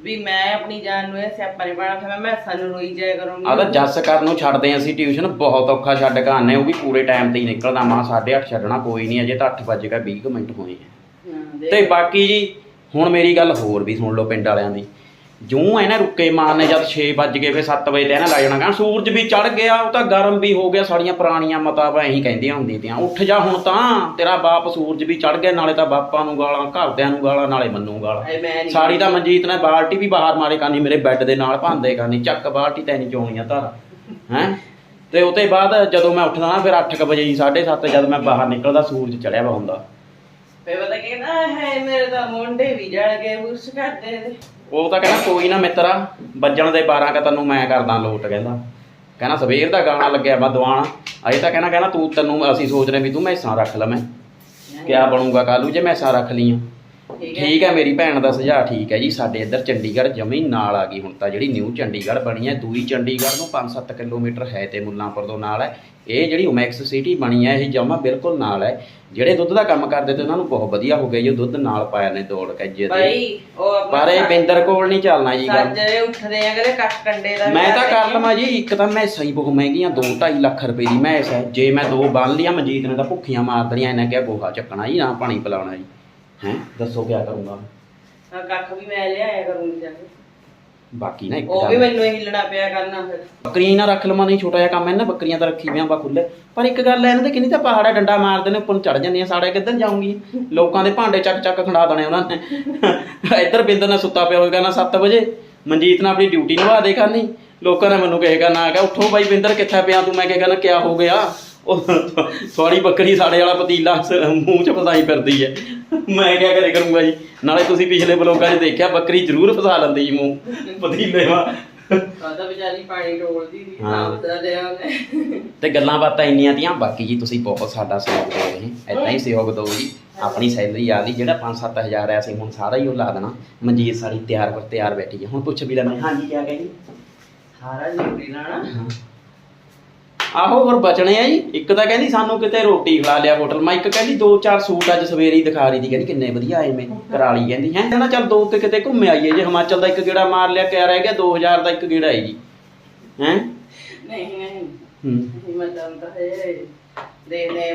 ਵੀ ਮੈਂ ਆਪਣੀ ਜਾਨ ਨੂੰ ਇਹ ਸਿਆਪਾ ਨਹੀਂ ਪਾਣਾ ਫਿਰ ਮੈਂ ਮੈਸਾਂ ਨੂੰ ਰੋਈ ਜਾਇਆ ਕਰੂੰਗੀ। ਆ ਤਾਂ ਜੱਸ ਕਰਨ ਨੂੰ ਛੱਡਦੇ ਹਾਂ ਅਸੀਂ ਟਿਊਸ਼ਨ ਬਹੁਤ ਔਖਾ ਛੱਡ ਕੇ ਆਉਂਦੇ ਉਹ ਵੀ ਪੂਰੇ ਟਾਈਮ ਤੇ ਹੀ ਨਿਕਲਦਾ ਮਾਂ 8:30 ਛੱਡਣਾ ਕੋਈ ਨਹੀਂ ਅਜੇ ਤਾਂ 8 ਵੱਜ ਕੇ 20 ਕੁ ਮਿੰਟ ਹੋਏ। ਆ ਹਾਂ। ਤੇ ਬਾਕੀ ਜੀ ਹੁਣ ਮੇਰੀ ਗੱਲ ਹੋਰ ਵੀ ਸੁਣ ਲਓ ਪਿੰਡ ਵਾਲਿਆਂ ਦੀ। ਜੂੰ ਇਹਨੇ ਰੁੱਕੇ ਮਾਰਨੇ ਜਦ 6 ਵੱਜ ਗਏ ਫਿਰ 7 ਵਜੇ ਤੇ ਇਹਨੇ ਲੱਗ ਜਾਣਾ ਕਹਿੰਦਾ ਸੂਰਜ ਵੀ ਚੜ ਗਿਆ ਉਹ ਤਾਂ ਗਰਮ ਵੀ ਹੋ ਗਿਆ ਸਾਡੀਆਂ ਪੁਰਾਣੀਆਂ ਮਤਾਂ ਐਂ ਹੀ ਕਹਿੰਦੀਆਂ ਹੁੰਦੀਆਂ ਤੀਆਂ। ਉੱਠ ਜਾ ਹੁਣ ਤਾਂ ਤੇਰਾ ਬਾਪ ਸੂਰਜ ਵੀ ਚੜ ਗਿਆ ਨਾਲੇ ਤਾਂ ਬਾਪਾਂ ਨੂੰ ਗਾਲਾਂ ਘਰਦਿਆਂ ਨੂੰ ਗਾਲਾਂ ਨਾਲੇ ਮੰਨੂ ਗਾਲਾਂ। ਸਾੜੀ ਤਾਂ ਮਨਜੀਤ ਨੇ ਬਾਲਟੀ ਵੀ ਬਾਹਰ ਮਾਰੇ ਕਾਨੀ ਮੇਰੇ ਬੈੱਡ ਦੇ ਨਾਲ ਭਾਂਦੇ ਕਾਨੀ ਚੱਕ ਬਾਲਟੀ ਤੈ ਨਹੀਂ ਚੋਣੀਆਂ ਧਾਰ ਹੈ? ਤੇ ਉਹ ਤੋਂ ਬਾਅਦ ਜਦੋਂ ਮੈਂ ਉੱਠਦਾ ਨਾ ਫਿਰ 8:00 ਵਜੇ ਜੀ 7:30 ਜਦ ਮੈਂ ਬਾਹਰ ਨਿਕਲਦਾ ਸੂਰਜ ਚੜਿਆ ਵਾ ਹੁੰਦਾ। ਫੇ ਪਤਾ ਕਹਿੰਦਾ ਹੈ ਮੇਰੇ ਤਾਂ ਮੁੰਡੇ ਵੀ ਜਲ ਗਏ, ਬੁਰਸ਼ ਕਰਦੇ ਨੇ ਉਹ ਤਾਂ ਕਹਿੰਦਾ, ਕੋਈ ਨਾ ਮਿੱਤਰਾ, ਵੱਜਣ ਦੇ 12 ਕ ਤੈਨੂੰ ਮੈਂ ਕਰਦਾ ਲੋਟ, ਕਹਿੰਦਾ। ਕਹਿੰਦਾ, ਸਵੇਰ ਦਾ ਗਾਣਾ ਲੱਗਿਆ ਵਾ ਦੀਵਾਨ। ਅਜੇ ਤਾਂ ਕਹਿੰਦਾ ਕਹਿੰਦਾ, ਤੂੰ ਤੈਨੂੰ ਅਸੀਂ ਸੋਚ ਰਹੇ ਵੀ ਤੂੰ ਮੈਸਾਂ ਰੱਖ ਲਵੇਂ ਕਿਆ ਬਣੂਗਾ ਕਾਲੂ, ਜੇ ਮੈਸਾਂ ਰੱਖ ਲੀਆਂ ਠੀਕ ਹੈ। ਠੀਕ ਹੈ ਮੇਰੀ ਭੈਣ ਦਾ ਸੁਝਾਅ ਠੀਕ ਹੈ ਜੀ। ਸਾਡੇ ਇੱਧਰ ਚੰਡੀਗੜ੍ਹ ਜਮੀ ਨਾਲ ਆ ਗਈ ਹੁਣ ਤਾਂ ਜਿਹੜੀ ਨਿਊ ਚੰਡੀਗੜ੍ਹ ਬਣੀ ਹੈ। ਦੂਈ ਚੰਡੀਗੜ੍ਹ ਤੋਂ 5-7 ਕਿਲੋਮੀਟਰ ਹੈ ਤੇ ਮੁੱਲਾਂਪੁਰ ਤੋਂ ਨਾਲ ਹੈ। ਇਹ ਜਿਹੜੀ ਓਮੈਕਸ ਸਿਟੀ ਬਣੀ ਹੈ ਇਹ ਜਮਾ ਬਿਲਕੁਲ ਨਾਲ ਹੈ। ਜਿਹੜੇ ਦੁੱਧ ਦਾ ਕੰਮ ਕਰਦੇ ਤੇ ਉਹਨਾਂ ਨੂੰ ਬਹੁਤ ਵਧੀਆ ਹੋ ਗਿਆ ਜੀ। ਉਹ ਦੁੱਧ ਨਾਲ ਪਾਇਆ ਨੇ ਦੌੜ ਕੇ ਜੇ ਭਾਈ ਉਹ ਆਪਣਾ ਪਰ ਇਹ ਬਿੰਦਰ ਕੋਲ ਨਹੀਂ ਚੱਲਣਾ ਜੀ ਗੱਲ। ਸੱਜਰੇ ਉੱਠਦੇ ਆ ਕਦੇ ਕੱਟ ਕੰਡੇ ਦਾ ਵੀ ਮੈਂ ਤਾਂ ਕਰ ਲਵਾਂ ਜੀ। ਇੱਕ ਤਾਂ ਮੈਂ ਸਹੀ ਬਹੁਤ ਮਹਿੰਗੀਆਂ 2.5 ਲੱਖ ਰੁਪਏ ਦੀ ਮੈਸ ਹੈ ਜੇ ਮੈਂ ਦੋ ਬੰਨ ਲੀਆਂ ਮਨਜੀਤ ਨੇ ਤਾਂ ਭੁੱਖੀਆਂ ਮਾਰ ਦੇਣੀਆਂ। ਇਹਨੇ ਕਿਹਾ ਗੋਹਾ ਚੱਕਣਾ ਜੀ ਨਾ ਪਾਣੀ ਪਿਲਾਉਣਾ ਜੀ। ਹੈ ਦੱਸੋ ਕੀ ਕਰੂੰਗਾ? ਹਾਂ, ਕੱਖ ਵੀ ਮੈਂ ਲਿਆਇਆ ਕਰੂੰਗੀ ਜਾ ਕੇ। ਬਾਕੀ ਨਾ ਇੱਕ ਉਹ ਵੀ ਗੱਲ। ਮੈਨੂੰ ਹੀ ਹਿੱਲਣਾ ਪਿਆ ਕਰਨਾ ਫਿਰ। ਬੱਕਰੀਆਂ ਹੀ ਨਾ ਰੱਖ ਲਵਾਂ ਨਹੀਂ ਛੋਟਾ ਜਿਹਾ ਕੰਮ ਹੈ ਨਾ ਬੱਕਰੀਆਂ ਤਾਂ ਰੱਖੀ ਵਿਆਂ ਬਾ ਖੁੱਲੇ ਪਰ ਇੱਕ ਗੱਲ ਹੈ ਇਹਨਾਂ ਦੇ ਕਿੰਨੀ ਤਾਂ ਪਹਾੜਾ ਡੰਡਾ ਮਾਰਦੇ ਨੇ ਉੱਪਰ ਚੜ ਜਾਂਦੀਆਂ ਸਾੜੇ ਕਿੱਧਰ ਜਾਊਂਗੀ? ਲੋਕਾਂ ਦੇ ਭਾਂਡੇ ਚੱਕ ਚੱਕ ਖੰਡਾ ਦੇਣੇ ਉਹਨਾਂ ਨੇ। ਇੱਧਰ ਬਿੰਦਰ ਨੇ ਸੁੱਤਾ ਪਿਆ ਹੋਏਗਾ ਨਾ 7 ਵਜੇ। ਮਨਜੀਤ ਨੇ ਆਪਣੀ ਡਿਊਟੀ ਨਿਭਾ ਦੇ ਕਰਨੀ। ਲੋਕਾਂ ਨੇ ਮੈਨੂੰ ਕਹੇਗਾ ਨਾ ਕਿ ਉੱਠੋ ਬਾਈ ਬਿੰਦਰ ਕਿੱਥੇ ਪਿਆ ਤੂੰ? ਮੈਂ ਕਹੇਗਾ ਨਾ ਕਿਆ ਹੋ ਗਿਆ? ਉਹ ਸੌਰੀ ਬੱਕਰੀ ਸਾਡੇ ਵਾਲਾ ਪਤੀਲਾ ਸ- ਮੂੰਹ 'ਚ ਫਸਾਈ ਫਿਰਦੀ ਹੈ। ਮੈਂ ਕਿਆ ਕਰੇ ਕਰੂੰਗਾ ਜੀ? ਨਾਲੇ ਤੁਸੀਂ ਪਿਛਲੇ ਬਲੋਗਾਂ 'ਚ ਦੇਖਿਆ ਬੱਕਰੀ ਜ਼ਰੂਰ ਫਸਾ ਲੈਂਦੀ ਜੀ ਮੂੰਹ। ਪਤੀਲੇ ਵਾ। ਕਾਹਦਾ ਵਿਚਾਰੀ ਪਾਣੀ ਡੋਲਦੀ ਸੀ ਹਾਂ। ਆਪ ਦਾ ਦੇ ਉਹਨੇ ਤੇ ਗੱਲਾਂ ਬਾਤਾਂ ਇੰਨੀਆਂ ਤੀਆਂ ਬਾਕੀ ਜੀ ਤੁਸੀਂ ਬਹੁਤ ਸਾਡਾ ਸਹਿਯੋਗ ਦੇ ਰਹੇ ਐਦਾਂ ਹੀ ਸਹਿਯੋਗ ਦਿਓ ਜੀ ਆਪਣੀ ਸੈਲਰੀ ਆ ਲਈ ਜਿਹੜਾ 5-7000 ਆਇਆ ਸੀ ਹੁਣ ਸਾਰਾ ਹੀ ਉਹ ਲਾ ਦੇਣਾ। ਮਨਜੀਤ ਸਾਡੀ ਤਿਆਰ ਪਰ ਤਿਆਰ ਬੈਠੀ ਹੈ। ਹੁਣ ਪੁੱਛ ਵੀ ਲੈਂਦੇ ਹਾਂਜੀ ਕਿਆ ਕਹੀ ਸਾਰਾ ਡਿਊਟੀ ਲਾਣਾ। ਆਹੋ ਹੋਰ ਬਚਣੇ ਆ ਜੀ। ਇੱਕ ਤਾਂ ਕਹਿੰਦੀ ਸਾਨੂੰ ਕਿਤੇ ਰੋਟੀ ਖਿਲਾ ਲਿਆ ਹੋਟਲ। ਮੈਂ ਇੱਕ ਕਹਿੰਦੀ ਦੋ ਚਾਰ ਸੂਟ ਅੱਜ ਸਵੇਰੇ ਹੀ ਦਿਖਾ ਰਹੀ ਦੀ ਕਹਿੰਦੀ ਕਿੰਨੇ ਵਧੀਆ ਆਏ ਮੈਂ ਕਰਾਲੀ ਕਹਿੰਦੀ। ਹੈ? ਕਹਿੰਦਾ ਚੱਲ ਦੋ ਤੇ ਕਿਤੇ ਘੁੰਮ ਆਈਏ ਜੇ ਹਿਮਾਚਲ ਦਾ ਇੱਕ ਗੇੜਾ ਮਾਰ ਲਿਆ ਕਿਆ ਰਹਿ ਗਿਆ? 2000 ਦਾ ਇੱਕ ਗੇੜਾ ਹੈ ਜੀ। ਹੈ? ਨਹੀਂ ਨਹੀਂ। ਹੂੰ। ਮੈਂ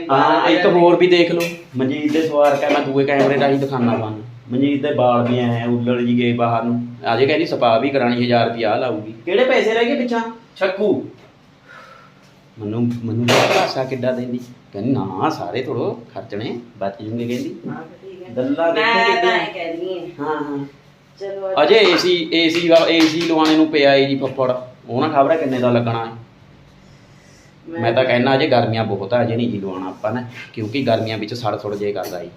ਤਾਂ ਇੱਕ ਹੋਰ ਵੀ ਦੇਖ ਲਓ। ਮਨਜੀਤ ਦੇ ਸਵਾਰ ਕਾ ਮੈਂ ਦੂਏ ਕੈਮਰੇ ਰਾਹੀਂ ਦਿਖਾਣਾ ਤੁਹਾਨੂੰ ਮਨਜੀਤ ਦੇ ਵਾਲ ਵੀ ਐ ਉੱਲੜ ਜੀ ਗਏ ਬਾਹਰ ਨੂੰ। ਅਜੇ ਕਹਿੰਦੀ ਸਪਾ ਵੀ ਕਰਾਣੀ 1000 ਰੁਪਿਆ ਲਾਊਗੀ। ਕਿਹੜੇ ਪੈਸੇ ਰਹਿ ਗਏ ਪਿੱਛਾ? ਛੱਕੂ। ਮੈਨੂੰ ਮੈਨੂੰ ਭਾਸ਼ਾ ਕਿੱਡਾ ਦਿੰਦੀ। ਕਹਿੰਦੀ ਨਾ ਸਾਰੇ ਥੋੜੋ ਖਰਚਣੇ ਬਚ ਜੂਗੇ ਕਹਿੰਦੀ। ਦੱਲਾ ਦੇਖੋ ਮੈਂ ਤਾਂ ਕਿੱਦਾਂ ਇਹ ਕਹਿ ਰਹੀ ਹਾਂ। ਹਾਂ ਹਾਂ। ਚਲੋ ਅਜੇ ਏਸੀ ਏਸੀ ਏਸੀ ਲਵਾਉਣੇ ਨੂੰ ਪਿਆ ਏ ਜੀ ਫੱਫੜ। ਉਹ ਨਾ ਖਬਰ ਹੈ ਕਿੰਨੇ ਦਾ ਲੱਗਣਾ ਹੈ। ਮੈਂ ਤਾਂ ਕਹਿਣਾ ਅਜੇ ਗਰਮੀਆਂ ਬਹੁਤ ਆ ਅਜੇ ਨਹੀਂ ਜੀ ਲਵਾਉਣਾ ਆਪਾਂ ਨੇ। ਕਿਉਂਕਿ ਗਰਮੀਆਂ ਵਿੱਚ ਸੜ ਸੁੜ ਜੇ ਕਰਦਾ ਜੀ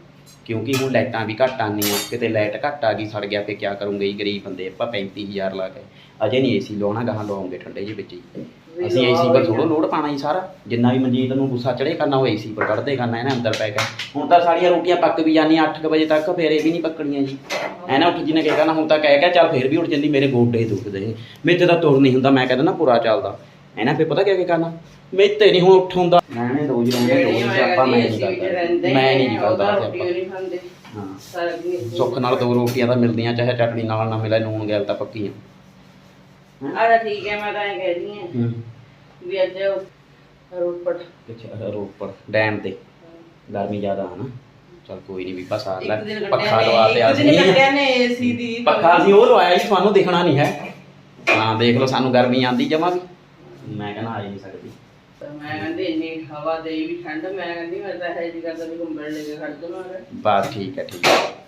ਕਿਉਂਕਿ ਹੁਣ ਲਾਈਟਾਂ ਵੀ ਘੱਟ ਆਉਂਦੀਆਂ ਕਿਤੇ ਲਾਈਟ ਘੱਟ ਆ ਗਈ ਸੜ ਗਿਆ ਫੇ ਕਿਆ ਕਰੂੰਗੇ ਜੀ ਗਰੀਬ ਬੰਦੇ ਆਪਾਂ 35000 ਲਾ ਕੇ। ਅਜੇ ਨਹੀਂ ਏਸੀ ਲਾਉਣਾ ਗਾਹਾਂ ਲਵਾਉਂਗੇ ਠੰਡੇ ਜਿਹੇ ਵਿੱਚ ਹੀ। ਅਸੀਂ ਏਸੀ ਪਰ ਜੀ। ਥੋੜੋ ਲੋਡ ਪਾਣਾ ਜੀ ਸਾਰਾ। ਜਿੰਨਾ ਵੀ ਮਨਜੀਤ ਨੂੰ ਗੁੱਸਾ ਚੜੇ ਕਰਨਾ ਉਹ ਏਸੀ ਪਰ ਕੱਢਦੇ ਕਰਨਾ ਇਹਨੇ ਅੰਦਰ ਪੈ ਕੇ। ਹੁਣ ਤਾਂ ਸਾਰੀਆਂ ਰੋਟੀਆਂ ਪੱਕ ਵੀ ਜਾਂਦੀਆਂ 8 ਵਜੇ ਤੱਕ ਫੇਰ ਇਹ ਵੀ ਨਹੀਂ ਪੱਕਣੀਆਂ ਜੀ। ਐਨਾ ਉੱਠ ਜੀ ਨੇ ਕਿਹਾ ਨਾ ਹੁਣ ਤਾਂ ਕਹਿ ਗਿਆ ਚੱਲ ਫੇਰ ਵੀ ਉੱਠ ਜਾਂਦੀ ਮੇਰੇ ਗੋਡੇ ਦੁਖਦੇ। ਮੇਤੇ ਤਾਂ ਤੁਰ ਨਹੀਂ ਹੁੰਦਾ ਮੈਂ ਕਹਿੰਦਾ ਨਾ ਪੂਰਾ ਚੱਲਦਾ। ਐਨਾ ਫੇਰ ਪਤਾ ਕਿਆ ਕੀ ਕਰਨਾ? ਮੇਤੇ ਨਹੀਂ ਹੁਣ ਉੱਠ ਹੁੰਦਾ। ਮੈਂ ਨੇ ਦੋ ਜੀ ਰਹਿੰਦੇ ਦੋ ਜੀ ਆਪਾਂ ਮੈਂ ਨਹੀਂ ਕਰਦਾ। ਮੈਂ ਨਹੀਂ ਜੀ ਕਰਦਾ ਹਾਂ। ਸੁੱਖ ਨਾਲ ਦੋ ਰੋਟੀਆਂ ਤਾਂ ਮਿਲਦੀਆਂ ਚਾਹੇ ਚਟਣੀ ਨਾਲ ਨਾ ਮਿਲੇ ਨੂਣ ਗੈਲ ਤਾਂ ਪੱਕੀਆਂ। ਆਹ ਠੀਕ ਹੈ ਮੈਂ ਤਾਂ ਇਹ ਕਹਿ ਰਹੀ ਹਾਂ। ਹੂੰ। ਵੀ ਅੱਜ ਰੋਪੜ। ਅੱਛਾ ਰੋਪੜ ਡੈਮ ਤੇ। ਗਰਮੀ ਜ਼ਿਆਦਾ ਹੈ ਨਾ। ਚਲ ਕੋਈ ਨਹੀਂ ਵੀ ਬਸ ਆ ਲੈ। ਇੱਕ ਦਿਨ ਪੱਖਾ ਕੱਢਿਆ ਲਵਾ ਨੇ ਤੇ ਆ ਇੱਕ ਦਿਨ ਕੱਢਿਆ ਨੇ ਏਸੀ ਦੀ। ਪੱਖਾ ਅਸੀਂ ਉਹ ਲਵਾਇਆ ਜੀ ਤੁਹਾਨੂੰ ਦਿਖਣਾ ਨਹੀਂ ਹੈ। ਹਾਂ ਦੇਖ ਲਓ ਸਾਨੂੰ ਗਰਮੀ ਆਂਦੀ ਜਮਾ ਵੀ। ਮੈਂ ਕਹਿੰਦਾ ਆ ਹੀ ਨਹੀਂ ਸਕਦੀ। ਤਾਂ ਮੈਂ ਕਹਿੰਦੀ ਇੰਨੀ ਹਵਾ ਦੇ ਵੀ ਠੰਡ ਮੈਂ ਕਹਿੰਦੀ ਮੈਂ ਤਾਂ ਇਹ ਜੀ ਕਰਦਾ ਵੀ ਕੰਬਲ ਲੈ ਕੇ ਖੜ ਜਾਵਾਂ ਬਸ ਠੀਕ ਹੈ ਠੀਕ ਹੈ।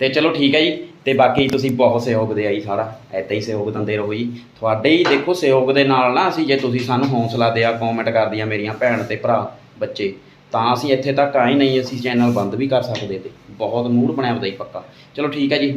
ਤੇ ਚਲੋ ਠੀਕ ਹੈ ਜੀ। ਤੇ ਬਾਕੀ ਤੁਸੀਂ ਬਹੁਤ ਸਹਿਯੋਗ ਦੇ ਆਈ ਸਾਰਾ। ਐਦਾਂ ਹੀ ਸਹਿਯੋਗ ਦਿੰਦੇ ਰਹੋ ਜੀ। ਤੁਹਾਡੇ ਹੀ ਦੇਖੋ ਸਹਿਯੋਗ ਦੇ ਨਾਲ ਨਾ ਅਸੀਂ ਜੇ ਤੁਸੀਂ ਸਾਨੂੰ ਹੌਸਲਾ ਦਿਆ ਕਮੈਂਟ ਕਰਦੀਆਂ ਮੇਰੀਆਂ ਭੈਣ ਤੇ ਭਰਾ, ਬੱਚੇ, ਤਾਂ ਅਸੀਂ ਇੱਥੇ ਤੱਕ ਆਏ ਨਹੀਂ, ਅਸੀਂ ਚੈਨਲ ਬੰਦ ਵੀ ਕਰ ਸਕਦੇ ਤੇ। ਬਹੁਤ ਮੂਡ ਬਣਿਆ ਹੁੰਦਾ ਜੀ ਪੱਕਾ। ਚਲੋ ਠੀਕ ਹੈ ਜੀ।